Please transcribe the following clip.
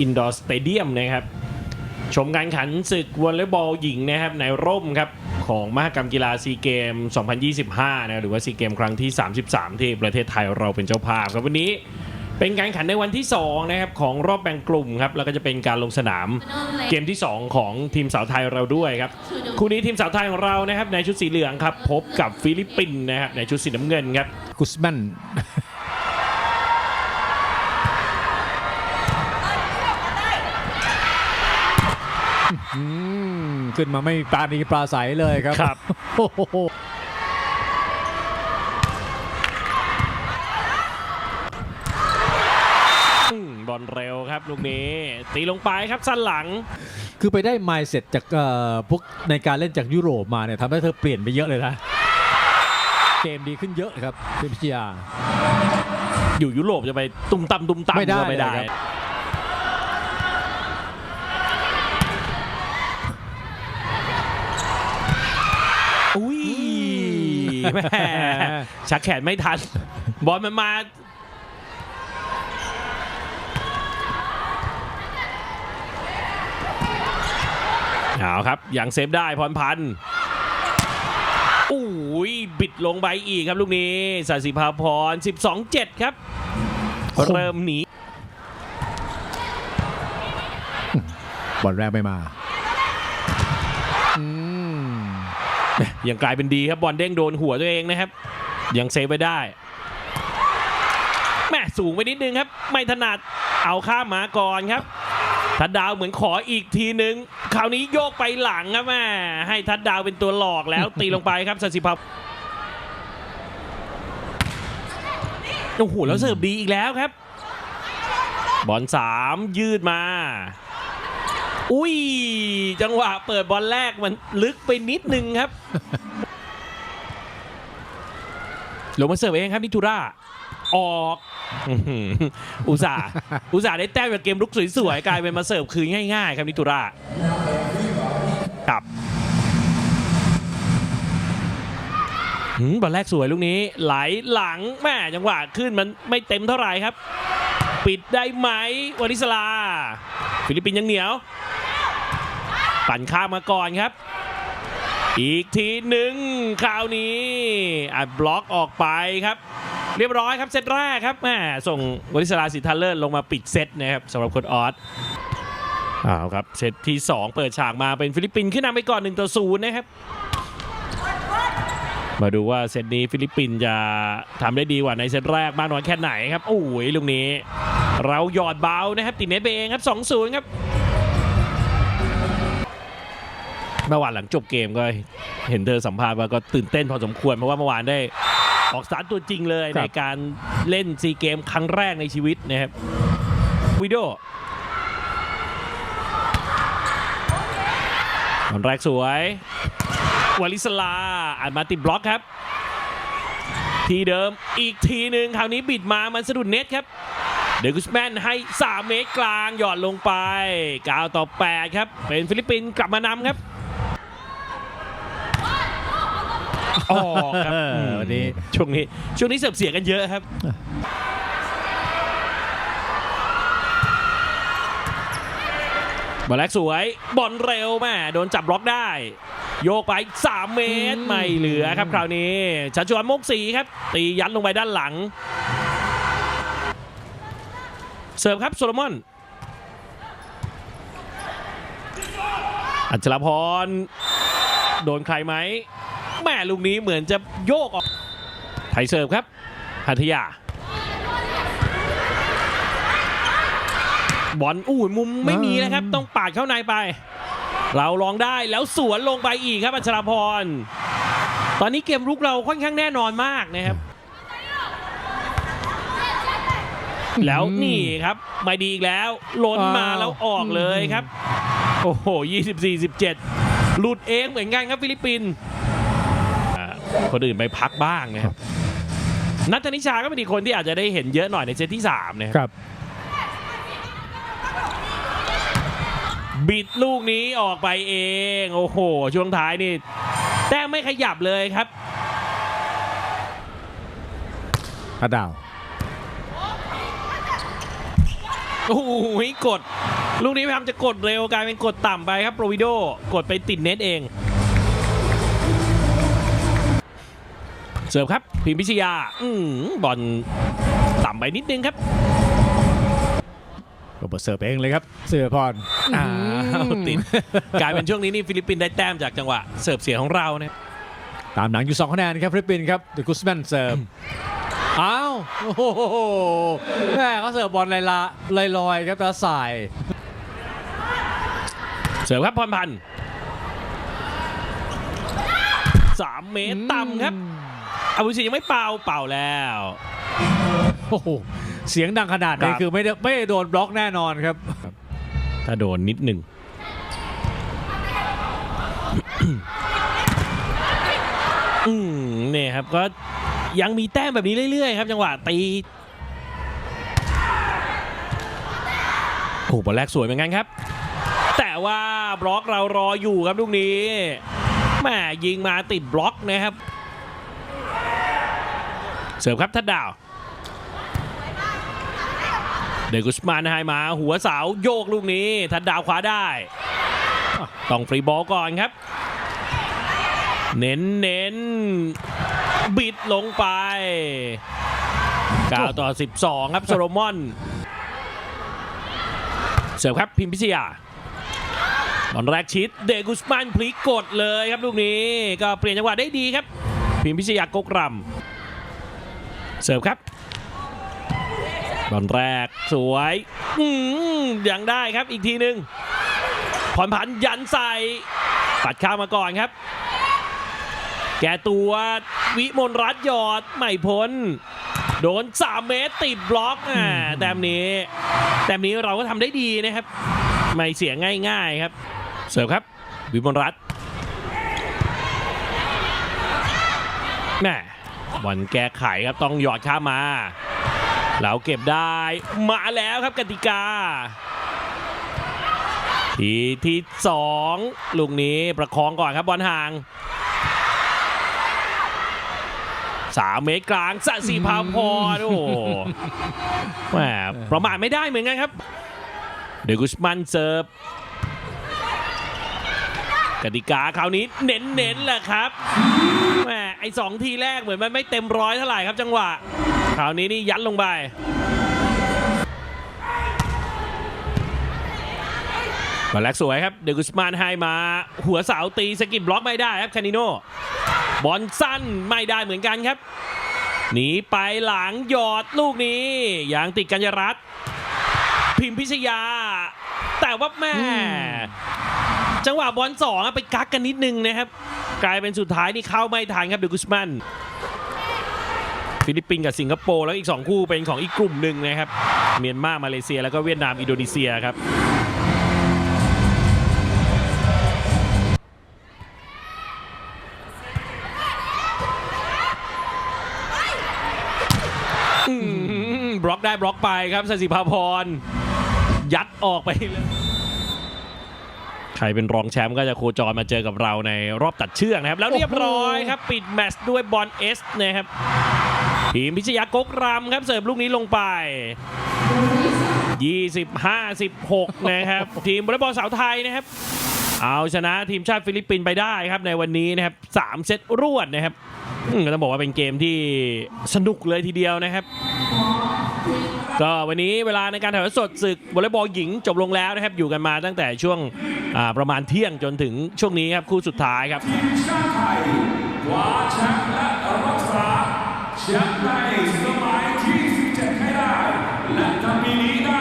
อินดอร์สเตเดียมนะครับ ชมการแข่งขันศึกวอลเลย์บอลหญิงนะครับในร่มครับของมหกรรมกีฬาซีเกม 2025 นะหรือว่าซีเกมครั้งที่ 33 ที่ประเทศไทยเราเป็นเจ้าภาพครับวันนี้เป็นการแข่งขันในวันที่ 2 นะครับ ของรอบแบ่งกลุ่มครับ แล้วก็จะเป็นการลงสนามเกมที่ 2 ของทีมสาวไทยเราด้วยครับ คู่นี้ทีมสาวไทยของเรานะครับในชุดสีเหลืองครับ พบกับฟิลิปปินส์นะครับในชุดสีน้ำเงินครับกุสแมน ขึ้นมาไม่ปราณีปราศัยเลยครับครับโอ้โหอืมบอลเร็วครับลูกนี้ ตีลงไปครับสั้นหลัง คือไปได้ไมล์เสร็จจากเอ่อพวกในการเล่นจากยุโรปมาเนี่ยทำให้เธอเปลี่ยนไปเยอะเลยนะ เกมดีขึ้นเยอะครับพี่พิชยาอยู่ยุโรปจะไปตุ้มตั้มตุ้มตั้มไม่ได้ก็ไม่ได้ เลยครับ อุ้ย แม่ชักแขนไม่ทัน บอลมันมา เอาครับยังเซฟได้พรพันธ์อุ้ยบิดลงไปอีกครับลูกนี้สาสิภาพร 12-7 ครับ เริ่มหนีบอลแรกไม่มา อืม ยังกลายเป็นดีครับบอลเด้งโดนหัวตัวเองนะครับ ยังเซฟไปได้แม่สูงไปนิดนึงครับ ไม่ถนัดเอาข้ามมาก่อนครับทัดดาวเหมือนขออีกทีนึง คราวนี้โยกไปหลังครับแม่ให้ทัดดาวเป็นตัวหลอกแล้วตีลงไปครับสัสิภาพโอ้โหแล้วเสิร์ฟดีอีกแล้วครับ บอลสามยืดมา อุ้ย จังหวะเปิดบอลแรกมันลึกไปนิดนึงครับลงมาเสิร์ฟเองครับนิทุราออกอุตส่าห์อุตส่าห์ได้แต้มจากเกมลุกสวยๆกลายเป็นมาเสิร์ฟคืนง่ายๆ ครับนิทุราครับบอลแรกสวยลูกนี้ ไหลหลังแม่จังหวะขึ้นมันไม่เต็มเท่าไหร่ครับ ปิดได้ไหมวานิสลา ฟิลิปปินส์ยังเหนียว ปั่นข้ามมาก่อนครับ อีกทีหนึ่งคราวนี้อัดบล็อกออกไปครับ เรียบร้อยครับเซตแรกครับแม่ส่งวริศราสิทธาเลิศลงมาปิดเซตนะครับสำหรับโคนออสอ้าวครับเซตที่ 2 เปิดฉากมาเป็นฟิลิปปินส์ขึ้นนำไปก่อน1ต่อ0นะครับมาดูว่าเซตนี้ฟิลิปปินส์จะทำได้ดีกว่าในเซตแรกมากน้อยแค่ไหนครับโอ้ยลูกนี้ เราหยอดเบานะครับติดเน็ตไปเองครับ 2-0 ครับ เมื่อวานหลังจบเกมก็เห็นเธอสัมภาษณ์ว่าก็ตื่นเต้นพอสมควร เพราะว่าเมื่อวานได้ออกสตาร์ทตัวจริงเลยคในรับการเล่นซีเกมครั้งแรกในชีวิตนะครับวิดีโอบอลแรกสวยวาลิสลาอ่านมาติดบล็อกครับ ทีเดิมอีกทีหนึ่งคราวนี้บิดมามันสะดุดเน็ตครับ เดกุสแมนให้ 3 เมตรกลางหย่อนลงไป 9 ต่อ 8 ครับ เป็นฟิลิปปินส์กลับมานำครับ ออกครับเออวันนี้ช่วงนี้ช่วงนี้เสิร์ฟเสียกันเยอะครับ บอลแรกสวย บอลเร็วแม่โดนจับบล็อกได้ โยกไป 3 เมตรอืมไม่เหลือครับคราวนี้ชัชวานโมกสีครับ ตียัดลงไปด้านหลัง เสิร์ฟครับโซโลมอนอัจฉรพร โดนใครไหม แม่ลูกนี้เหมือนจะโยกออกไทยเสิร์ฟครับหัทยาบอลอู้ยมุมไม่มีนะครับ ต้องปาดเข้าในไป เราลองได้แล้วสวนลงไปอีกครับอัชรพร ตอนนี้เกมรุกเราค่อนข้างแน่นอนมากนะครับ แล้วนี่ครับ ไม่ดีอีกแล้วล้นมาอ้าวแล้วออกเลยครับ โอ้โห 24 17 หลุดเองเหมือนกันครับฟิลิปปินส์อ่า คนอื่นไปพักบ้างนะครับนัทธนิชาก็เป็นอีกคนที่อาจจะได้เห็นเยอะหน่อยในเซตที่3นะครับครับบิดลูกนี้ออกไปเอง โอ้โห ช่วงท้ายนี่ แต้มไม่ขยับเลยครับพระดาว โอ้โหกด ลูกนี้พยายามจะกดเร็วกลายเป็นกดต่ำไปครับโปรวิโดกดไปติดเน็ตเอง เสิร์ฟครับพิมพิชยาอืมบอลต่ำไปนิดนึงครับโรเบิร์ตเสิร์ฟเองเลยครับ เสือพรอ้าวติดกลายเป็นช่วงนี้นี่ฟิลิปปินส์ได้แต้มจากจังหวะเสิร์ฟเสียของเราเนี่ยตามหลังอยู่2คะแนนครับฟิลิปปินส์ครับเดกุสแมนเสิร์ฟอ้าวโอ้โหแม่เขาเสิร์ฟบอลลอยละลอยๆครับตาสายเสิร์ฟครับพรพันธ์สามเมตรต่ำครับ อาวุธยังไม่เป่าเป่าแล้วโอ้โหเสียงดังขนาดคนี้รับคือไม่ได้ไม่ได้โดนบล็อกแน่นอนครับ ถ้าโดนนิดหนึ่งอืมเนี่ยครับก็ยังมีแต้มแบบนี้เรื่อยๆ ครับ จังหวะตีโอ้โหบอลแรกสวยเหมือนกันครับ แต่ว่าบล็อกเรารออยู่ครับลูกนี้แหม่ยิงมาติดบล็อกนะครับ เสิร์ฟครับทัดดาว เดกุสมานให้มาหัวเสาโยกลูกนี้ ทัดดาวขวาได้ ต้องฟรีบอลก่อนครับ เน้นเน้นบิดลงไป9ต่อ 12 ครับโซโลมอน เสิร์ฟครับพิมพิชยาตอนแรกชิดเดกุสมานพลิกกดเลยครับลูกนี้ ก็เปลี่ยนจังหวะได้ดีครับ พิมพิชยากกรำ เสิร์ฟครับบอลแรกสวยอืมยังได้ครับอีกทีหนึ่งผ่อนผันยันใส่ปัดข้ามมาก่อนครับ แกตัววิมลรัตน์ยอดไม่พ้น โดน 3 เมตรติดบล็อกอ่าแต้มนี้ แต้มนี้เราก็ทำได้ดีนะครับ ไม่เสียง่ายๆครับ เสิร์ฟครับ วิมลรัตน์แม่ บอลแก้ไขครับต้องหยอดข้ามมาเราเก็บได้มาแล้วครับกติกา ทีที่สองลูกนี้ประคองก่อนครับบอลห่างสามเมตรกลางสะสีพาพรโอ้โหแหมประมาทไม่ได้เหมือนกันครับเดกุสมันเซิร์ฟ กติกาคราวนี้เน้นๆแหละครับแหมไอสองทีแรกเหมือนมันไม่เต็มร้อยเท่าไหร่ครับจังหวะ คราวนี้นี่ยัดลงไปบอลแรกสวยครับ เดกุสมานให้มาหัวเสาตีสกิดบล็อกไม่ได้ครับคานิโนบอลสั้นไม่ได้เหมือนกันครับ หนีไปหลังหยอดลูกนี้อย่างติดกัญญารัตน์พิมพิชยา แต่ว่าแม่ จังหวะบอลสองไปกักกันนิดนึงนะครับ กลายเป็นสุดท้ายนี่เข้าไม่ทันครับเดกุสมันฟิลิปปินส์กับสิงคโปร์แล้วอีก 2 คู่เป็นของอีกกลุ่มหนึ่งนะครับ เมียนมามาเลเซียแล้วก็เวียดนามอินโดนีเซียครับบล็อกได้บล็อกไปครับสสิภาพร ยัดออกไปเลย ใครเป็นรองแชมป์ก็จะโคจรมาเจอกับเราในรอบตัดเชือกนะครับ แล้วเรียบร้อยครับ ปิดแมตช์ด้วยบอลเอสนะครับทีมพิชยากกรำครับเสิร์ฟลูกนี้ลงไป25-16นะครับ ทีมวอลเลย์บอลสาวไทยนะครับ เอาชนะทีมชาติฟิลิปปินส์ไปได้ครับในวันนี้นะครับ 3 เซตรวดนะครับก็ต้องบอกว่าเป็นเกมที่สนุกเลยทีเดียวนะครับ ก็วันนี้เวลาในการถ่ายสดศึกวอลเลย์บอลหญิงจบลงแล้วนะครับ อยู่กันมาตั้งแต่ช่วงประมาณเที่ยงจนถึงช่วงนี้ครับ คู่สุดท้ายครับทีมชาติไทยว้าแชมป์และรักษาแชมป์ในสมัยที่17ให้ได้และทำปีนี้ได้